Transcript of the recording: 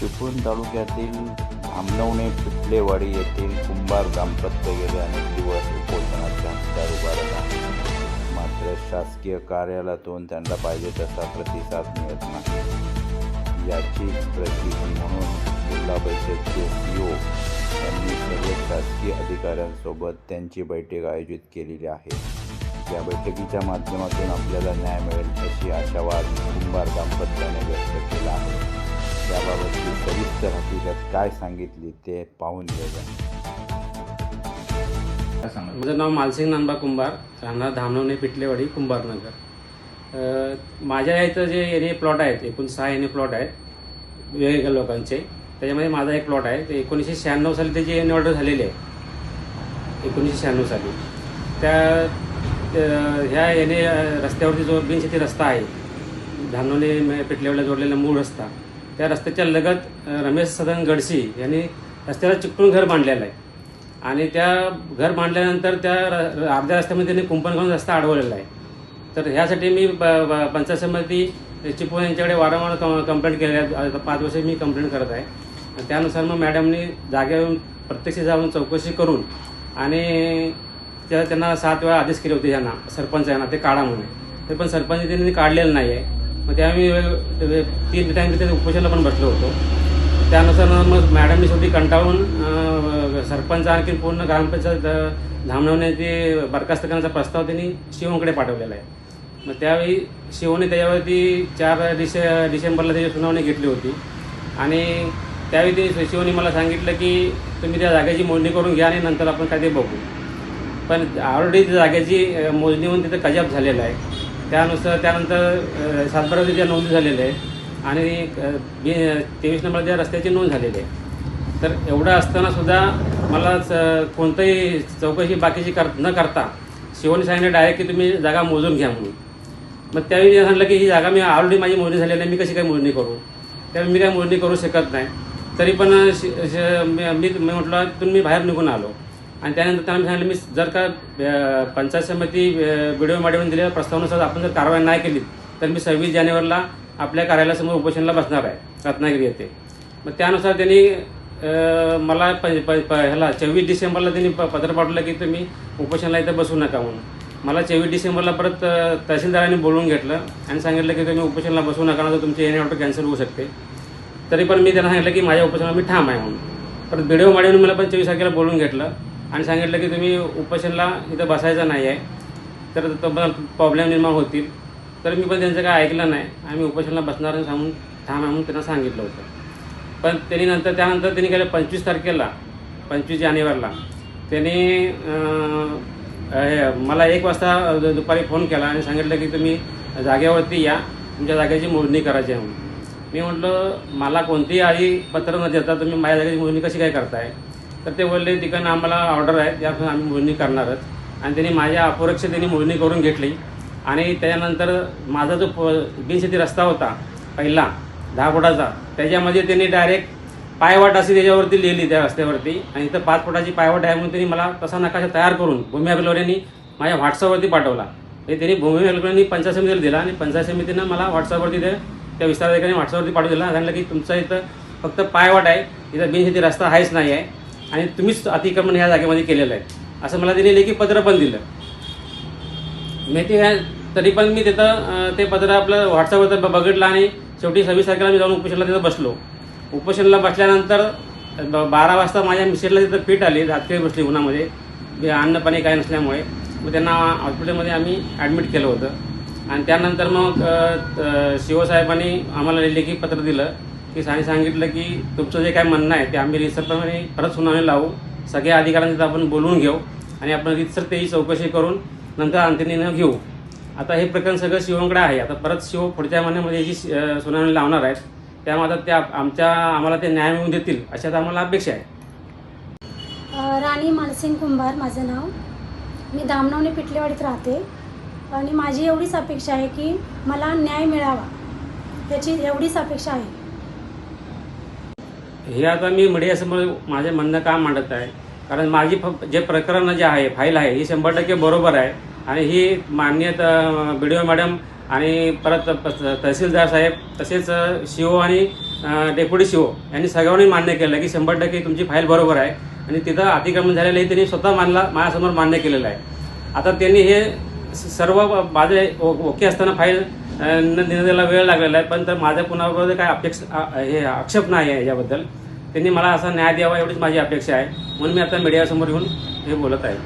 चिपळूण तालुक्यातील आमलवणे पिपलेवाडी येथील कुंभार दाम्पत्य गेले अनेक दिवस उपोषणाच्या हत्यार उभारत आहे. मात्र शासकीय कार्यालयातून त्यांना पाहिजे तसा प्रतिसाद मिळत नाही. याचीच प्रचिती म्हणून जिल्हा परिषदचे सीओ यांनी सर्व शासकीय अधिकाऱ्यांसोबत त्यांची बैठक आयोजित केलेली आहे. या बैठकीच्या माध्यमातून आपल्याला न्याय मिळेल अशी आशावाद कुंभार दाम्पत्याने व्यक्त केला आहे. याबाबतची सविस्तर हकीकत काय सांगितली ते पाहून घेऊया सांगा माझं नाव मालसिंग नानबा कुंभार राहणार धामणवणे पिटलेवाडी कुंभारनगर. माझ्या इथं जे एरिये प्लॉट आहेत एकूण सहा एने प्लॉट आहेत वेगवेगळ्या लोकांचे. त्याच्यामध्ये माझा एक प्लॉट आहे ते एकोणीसशे शहाण्णव साली त्याची एन ऑर्डर झालेली आहे एकोणीसशे शहाण्णव साली. त्या ह्या एने रस्त्यावरती जो बिनशेती रस्ता आहे धामणवणे म- जोडलेला मूळ रस्ता त्या रस्त्याच्या लगत रमेश सदन गडसी यांनी रस्त्याला चिकटून घर बांधलेलं आहे. आणि त्या घर बांधल्यानंतर त्या र- अर्ध्या रस्त्यामध्ये त्यांनी कुंपण घालून रस्ता अडवलेला आहे. तर ह्यासाठी मी प- पंचायत समिती चिपळूण यांच्याकडे वारंवार कं कंप्लेंट केली आहे. आता पाच वर्ष मी कंप्लेंट करत आहे. त्यानुसार मग मॅडमनी जागेवरून प्रत्यक्ष जाऊन चौकशी करून आणि त्या त्यांना सात वेळा आदेश केले होते यांना सरपंच यांना ते काढा म्हणून. ते पण सरपंच त्यांनी काढलेलं नाही आहे मग त्यावेळी तीन टाईम तिथे उपोषणला पण बसलो होतो. त्यानुसार मग मॅडमनी शेवटी कंटाळून सरपंच आणखी पूर्ण ग्रामपंचायत अं, धामणवणे ते बरखास्त करण्याचा प्रस्ताव त्यांनी शिवंकडे पाठवलेला आहे. मग त्यावेळी शिवने त्याच्यावरती चार डिसे डिसेंबरला त्याची सुनावणी घेतली होती. आणि त्यावेळी ते शिवने मला सांगितलं की तुम्ही त्या जागेची मोजणी करून घ्या आणि नंतर आपण काय ते बघू. पण ऑलरेडी त्या जागेची मोजणी होऊन तिथं कजाब झालेला आहे. त्यानुसार त्यानंतर सातबारा त्या नोंद झालेल्या आहे आणि बी- तेवीस नंबरच्या रस्त्याची नोंद झालेली आहे. तर एवढं असतानासुद्धा मला स- कोणतंही चौकशी बाकीची कर न करता शिवानी सांगितलं डायरेक्ट की तुम्ही जागा मोजून घ्या म्हणून. मग त्यावेळी सांगितलं की ही जागा मी ऑलरेडी माझी मोजणी झालेली आहे मी कशी काय मोजणी करू? त्यावेळी मी काय मोजणी करू शकत नाही. तरी पण शि- श- मी मी म्हटलं तुम्ही मी बाहेर निघून आलो. आणि त्यानंतर त्यांना सांगितलं मी जर का पंचायत समिती व्हिडिओ माध्यमातून दिलेल्या प्रस्तावनुसार आपण जर कारवाई नाही केली तर मी सव्वीस जानेवारीला आपल्या कार्यालयासमोर उपोषणाला बसणार आहे रत्नागिरी येथे. मग त्यानुसार त्यांनी मला प प- प- ह्याला चोवीस डिसेंबरला त्यांनी प- पत्र पाठवलं की तुम्ही उपोषणाला इथं बसू नका म्हणून. मला चोवीस डिसेंबरला परत तहसीलदारांनी बोलवून घेतलं आणि सांगितलं की तुम्ही उपोषणाला बसू नका ना तुमची एन ऑर्डर कॅन्सल होऊ शकते. तरी पण मी त्यांना सांगितलं की माझ्या उपोषणाला मी ठाम आहे म्हणून. परत व्हिडिओ माडीवरून मला पण चोवीस तारखेला बोलवून घेतलं. आणि सांगितलं की तुम्ही उपोषणला इथं बसायचं नाही आहे. तर तुम्हाला प्रॉब्लेम निर्माण होतील. तर मी पण त्यांचं काय ऐकलं नाही. आम्ही उपोषणला बसणार सांगून थांब म्हणून त्यांना सांगितलं होतं. पण त्यांनी नंतर त्यानंतर त्यांनी केलं पंचवीस तारखेला पंचवीस जानेवारीला त्यांनी हे, मला एक वाजता दुपारी फोन केला आणि सांगितलं की तुम्ही जागेवरती या. तुमच्या जागेची मोजणी करायची आहे म्हणून. मी म्हटलं मला कोणतीही आई पत्र न देता तुम्ही माझ्या जागेची मोजणी कशी काय करताय? तर ते बोलले तिकडनं आम्हाला ऑर्डर आहे त्यापासून आम्ही मोजणी करणारच आणि त्यांनी माझ्या अपरोक्ष त्यांनी मोजणी करून घेतली. आणि त्याच्यानंतर माझा जो प बिनशेती रस्ता होता पहिला दहा फुटाचा त्याच्यामध्ये त्यांनी डायरेक्ट पायवाट अशी त्याच्यावरती लिहिली त्या रस्त्यावरती. आणि इथं पाच फुटाची पायवाट आहे म्हणून त्यांनी मला तसा नकाशा तयार करून भूमी अभिलोऱ्यांनी माझ्या व्हॉट्सअपवरती पाठवला. हे त्यांनी भूमी अभिलोऱ्यांनी पंचायत समितीला दिला आणि पंचायत समितीनं मला व्हॉट्सअपवरती ते त्या विस्ताराधिकाऱ्यांनी व्हॉट्सअपवरती पाठवून दिला. सांगितलं की तुमचं इथं फक्त पायवाट आहे इथं बिनशेती रस्ता आहेच नाही आहे आणि तुम्हीच अतिक्रमण ह्या जागेमध्ये केलेलं आहे. असं मला त्यांनी लेखी पत्र पण दिलं. मी ते तरी पण मी तिथं ते पत्र आपलं व्हॉट्सअपवर बघितलं आणि शेवटी सव्वीस तारखेला मी जाऊन उपोषणला तिथं बसलो. उपोषणला बसल्यानंतर ब- बारा वाजता माझ्या मिसेसला तिथं फिट आली रात्री बसली उन्हामध्ये. अन्न पाणी काय नसल्यामुळे. मग त्यांना हॉस्पिटलमध्ये आम्ही ॲडमिट केलं होतं. आणि त्यानंतर मग शिवसाहेबांनी आम्हाला लेखी पत्र दिलं. की सांग सांगितलं की तुमचं जे काय म्हणणं आहे ते आम्ही रिसरप्रमाणे परत सुनावणी लावू. सगळ्या अधिकाऱ्यांचं आपण बोलवून घेऊ आणि आपण रितसर त्याची चौकशी करून नंतर अंतिम निर्णय घेऊ. आता हे प्रकरण सगळं शिवंकडे आहे. आता परत शिव पुढच्या महिन्यामध्ये म्हणजे जी सुनावणी लावणार आहेत त्यामुळे आता त्या आमच्या आम्हाला ते न्याय मिळवून देतील अशा आम्हाला अपेक्षा आहे. राणी मानसिंग कुंभार माझं नाव. मी दामनवने पिटलेवाडीत राहते. आणि माझी एवढीच अपेक्षा आहे की मला न्याय मिळावा. त्याची एवढीच अपेक्षा आहे. हे आता मी मीडियासमोर माझे म्हणणं का मांडत आहे? कारण माझी फ जे प्रकरण जे आहे फाईल आहे ही शंभर टक्के बरोबर आहे. आणि ही मान्य बी डी ओ मॅडम आणि परत तहसीलदार साहेब तसेच सी ओ आणि डेप्युटी सी ओ यांनी सगळ्यांनी मान्य केलं की शंभर टक्के तुमची फाईल बरोबर आहे. आणि तिथं अतिक्रमण झालेलं त्यांनी स्वतः मानला माझ्यासमोर मान्य केलेलं आहे. आता त्यांनी हे स- सर्व माझे ओ- ओके असताना फाईल न त्याला वेळ लागलेला आहे. पण तर माझ्या कुणाबरोबर काय अपेक्षा हे आक्षेप नाही आहे याच्याबद्दल. त्यांनी मला असा न्याय द्यावा एवढीच माझी अपेक्षा आहे. म्हणून मी आता मीडियासमोर येऊन हे बोलत आहे.